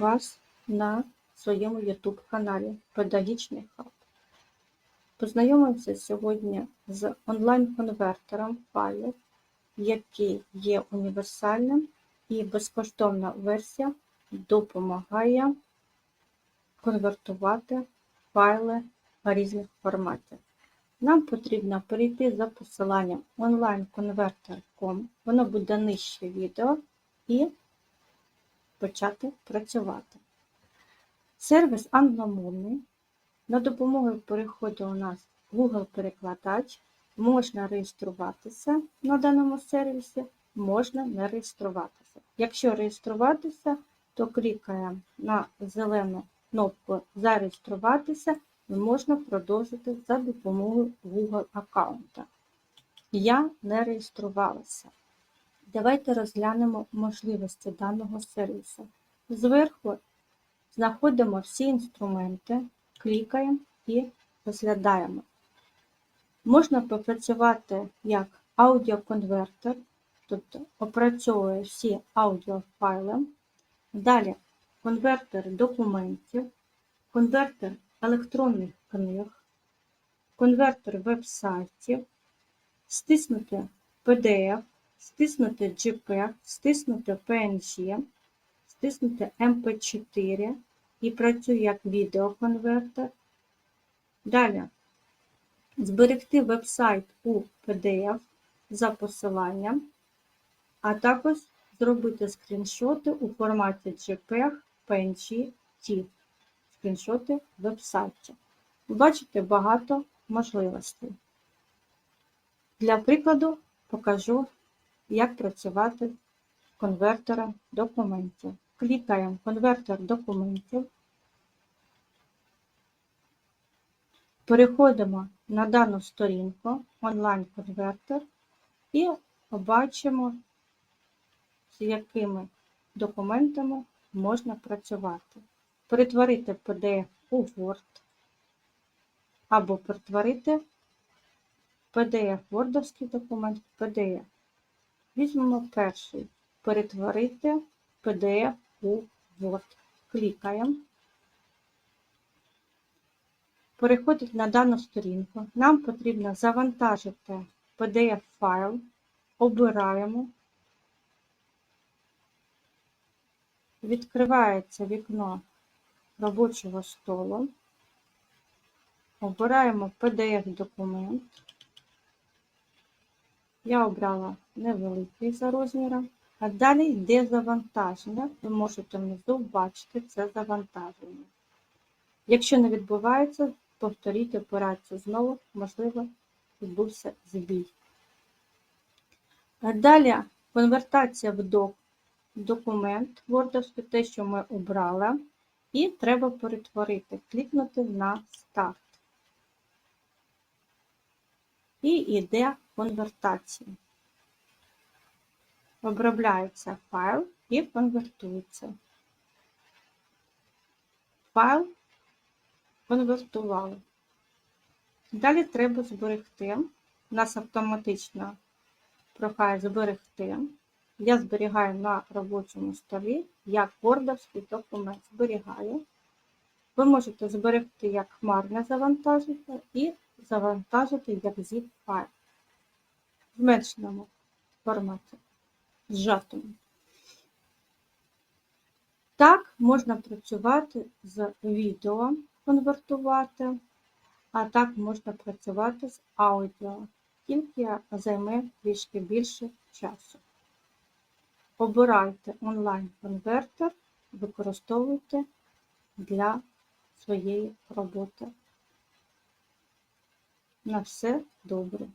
вас на своєму YouTube каналі Педагогічний хаб. Познайомимося сьогодні з онлайн-конвертером файлів, який є універсальним і безкоштовна версія допомагає конвертувати файли різних форматів. Нам потрібно перейти за посиланням onlineconverter.com, воно буде нижче відео, і почати працювати. Сервіс англомовний. На допомогу переходу у нас Google-перекладач. Можна реєструватися на даному сервісі, можна не реєструватися. Якщо реєструватися, то клікаємо на зелену кнопку Зареєструватися і можна продовжити за допомогою Google аккаунта. Я не реєструвалася. Давайте розглянемо можливості даного сервісу. Зверху знаходимо всі інструменти, клікаємо і розглядаємо. Можна попрацювати як аудіоконвертер, тобто опрацьовує всі аудіофайли. Далі конвертер документів, конвертер електронних книг, конвертер веб-сайтів, стиснути PDF, стиснути JPEG, стиснути PNG, стиснути MP4 і працює як відеоконвертер. Далі зберегти веб-сайт у PDF за посиланням, а також зробити скріншоти у форматі JPEG, PNG, TIFF, скріншоти веб-сайті. Бачите багато можливостей. Для прикладу покажу, як працювати конвертером документів. Клікаємо конвертер документів. Переходимо на дану сторінку онлайн-конвертер і побачимо, з якими документами можна працювати. Перетворити PDF у Word або перетворити PDF Wordовський документ в PDF. Візьмемо перший перетворити PDF у Word. Клікаємо. Переходить на дану сторінку. Нам потрібно завантажити PDF-файл, обираємо, відкривається вікно робочого столу, обираємо PDF-документ. Я обрала невеликий за розміром. А далі йде завантаження. Ви можете внизу бачити це завантаження. Якщо не відбувається, повторіть операцію знову, можливо, відбувся збій. А далі конвертація в док, документ Word, те, що ми обрали, і треба перетворити, клікнути на старт. І йде конвертація. Обробляється файл і конвертується. Файл конвертували. Далі треба зберегти. У нас автоматично прохає зберегти. Я зберігаю на робочому столі як вордовський документ. Зберігаю. Ви можете зберегти як хмарне завантаження і завантажити як zip файл в зменшеному форматі зжатому. Так, можна працювати з відео, конвертувати, а так можна працювати з аудіо, тільки займе трішки більше часу. Обирайте онлайн-конвертер, використовуйте для своєї роботи. На все добре!